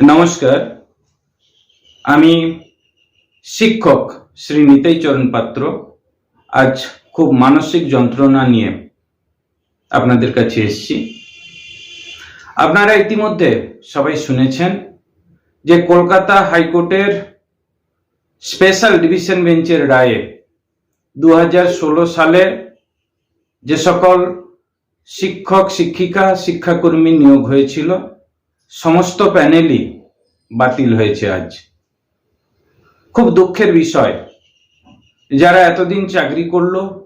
নমস্কার। আমি শিক্ষক শ্রী নিতাই চরণ পাত্র। আজ খুব মানসিক যন্ত্রণা নিয়ে আপনাদের কাছে এসেছি। আপনারা ইতিমধ্যে সবাই শুনেছেন যে কলকাতা হাইকোর্টের স্পেশাল ডিভিশন বেঞ্চের রায়ে দু হাজার ষোলো সালে যে সকল শিক্ষক, শিক্ষিকা, শিক্ষাকর্মী নিয়োগ হয়েছিল সমস্ত প্যানেলই বাতিল হয়েছে আজ। খুব দুঃখের বিষয়। যারা এতদিন চাকরি করল,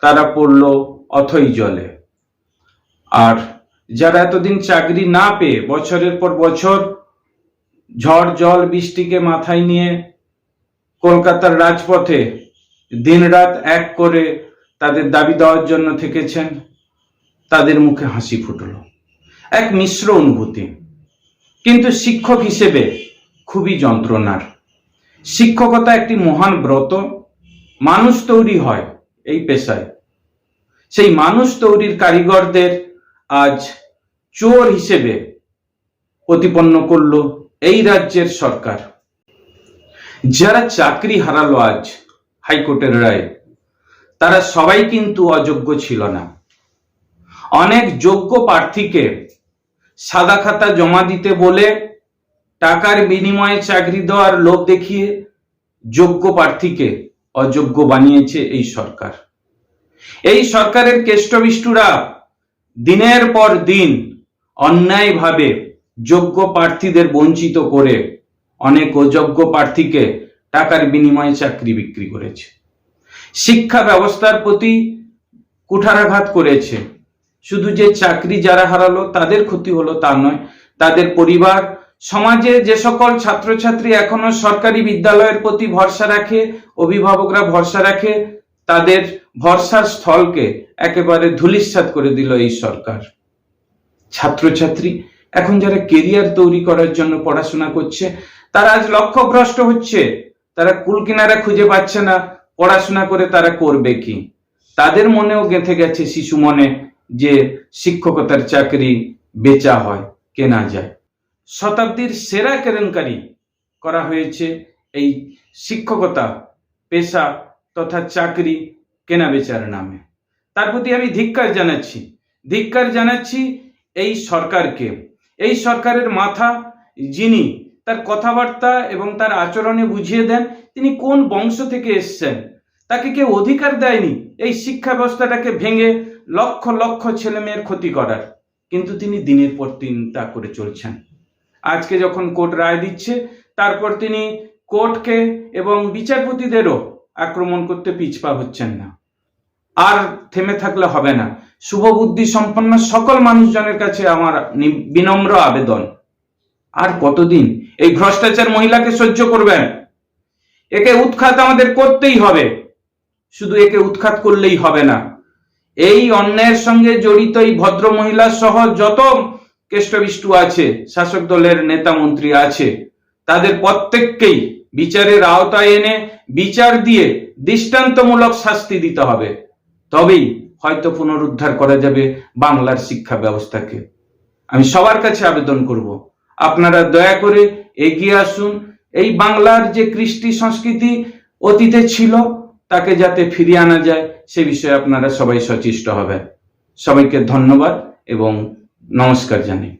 তারা পড়ল অথই জলে। আর যারা এতদিন চাকরি না পেয়ে বছরের পর বছর ঝড়, জল, বৃষ্টিকে মাথায় নিয়ে কলকাতার রাজপথে দিনরাত এক করে তাদের দাবি দেওয়ার জন্য থেকেছেন, তাদের মুখে হাসি ফুটলো। এক মিশ্র অনুভূতি। কিন্তু শিক্ষক হিসেবে খুবই যন্ত্রণার। শিক্ষকতা একটি মহান ব্রত। মানুষ তৈরি হয় এই পেশায়। সেই মানুষ তৈরির কারিগরদের আজ চোর হিসেবে প্রতিপন্ন করল এই রাজ্যের সরকার। যারা চাকরি হারালো আজ হাইকোর্টের রায়, তারা সবাই কিন্তু অযোগ্য ছিল না। অনেক যোগ্য প্রার্থীকে সাদা খাতা জমা দিতে বলে টাকার বিনিময়ে চাকরি দেওয়ার লোভ দেখিয়ে যোগ্য প্রার্থীকে অযোগ্য বানিয়েছে এই সরকার। এই সরকারের কেষ্টবিষ্টুরা দিনের পর দিন অন্যায়ভাবে যোগ্য প্রার্থীদের বঞ্চিত করে অনেক অযোগ্য প্রার্থীকে টাকার বিনিময়ে চাকরি বিক্রি করেছে। শিক্ষা ব্যবস্থার প্রতি কুঠারাঘাত করেছে। শুধু যে চাকরি যারা হারালো, তাদের ক্ষতি হলো তা নয়। তাদের পরিবার, সমাজে যে সকল ছাত্রছাত্রী এখনও সরকারি বিদ্যালয়ের প্রতি ভরসা রাখে, অভিভাবকরা ভরসা রাখে, তাদের ভরসার স্থলকে একেবারে ধুলিস্বাত করে দিল এই সরকার। ছাত্রছাত্রী, এখন যারা কেরিয়ার তৈরি করার জন্য পড়াশোনা করছে, তারা আজ লক্ষ্যভ্রষ্ট হচ্ছে। তারা কুল কিনারা খুঁজে পাচ্ছে না, পড়াশোনা করে তারা করবে কি? তাদের মনেও গেঁথে গেছে শিশু মনে। যে শিক্ষকতার চাকরি বেচা হয়, কেনা যায়। শতাব্দীর সেরা কেলেঙ্কারি করা হয়েছে এই শিক্ষকতা, পেশা তথা চাকরি কেনা বেচার নামে। তার প্রতি আমি ধিক্কার জানাচ্ছি। ধিক্কার জানাচ্ছি এই সরকারকে। এই সরকারের মাথা যিনি তার কথাবার্তা এবং তার আচরণে বুঝিয়ে দেন, তিনি কোন বংশ থেকে এসছেন, তাকে কেউ অধিকার দেয়নি, এই শিক্ষা ব্যবস্থাটাকে ভেঙে লক্ষ লক্ষ ছেলে মেয়ের ক্ষতি করার, কিন্তু তিনি দিনের পর দিন তা করে চলছেন। আজকে যখন কোর্ট রায় দিচ্ছে, তারপর তিনি কোর্টকে এবং বিচারপতিদেরও আক্রমণ করতে পিছপা হচ্ছেন না। আর থেমে থাকলে হবে না। শুভ বুদ্ধি সম্পন্ন সকল মানুষজনের কাছে আমার বিনম্র আবেদন। আর কতদিন এই ভ্রষ্টাচার মহিলাকে সহ্য করবেন? একে উৎখাত আমাদের করতেই হবে। শুধু একে উৎখাত করলেই হবে না। এই অন্যায়ের সঙ্গে জড়িত এই ভদ্র মহিলা সহ যত কেষ্টবিষ্টু আছে, শাসক দলের নেতা মন্ত্রী আছে, তাদের প্রত্যেককেই বিচারের আওতায় এনে বিচার দিয়ে দৃষ্টান্তমূলক শাস্তি দিতে হবে। তবেই হয়তো পুনরুদ্ধার করা যাবে বাংলার শিক্ষা ব্যবস্থাকে। আমি সবার কাছে আবেদন করব, আপনারা দয়া করে এগিয়ে আসুন। এই বাংলার যে কৃষ্টি সংস্কৃতি অতীতে ছিল তাকে যাতে ফিরিয়ে আনা যায়, সে বিষয়ে আপনারা সবাই সচেষ্ট হবেন। সবাইকে ধন্যবাদ এবং নমস্কার জানাই।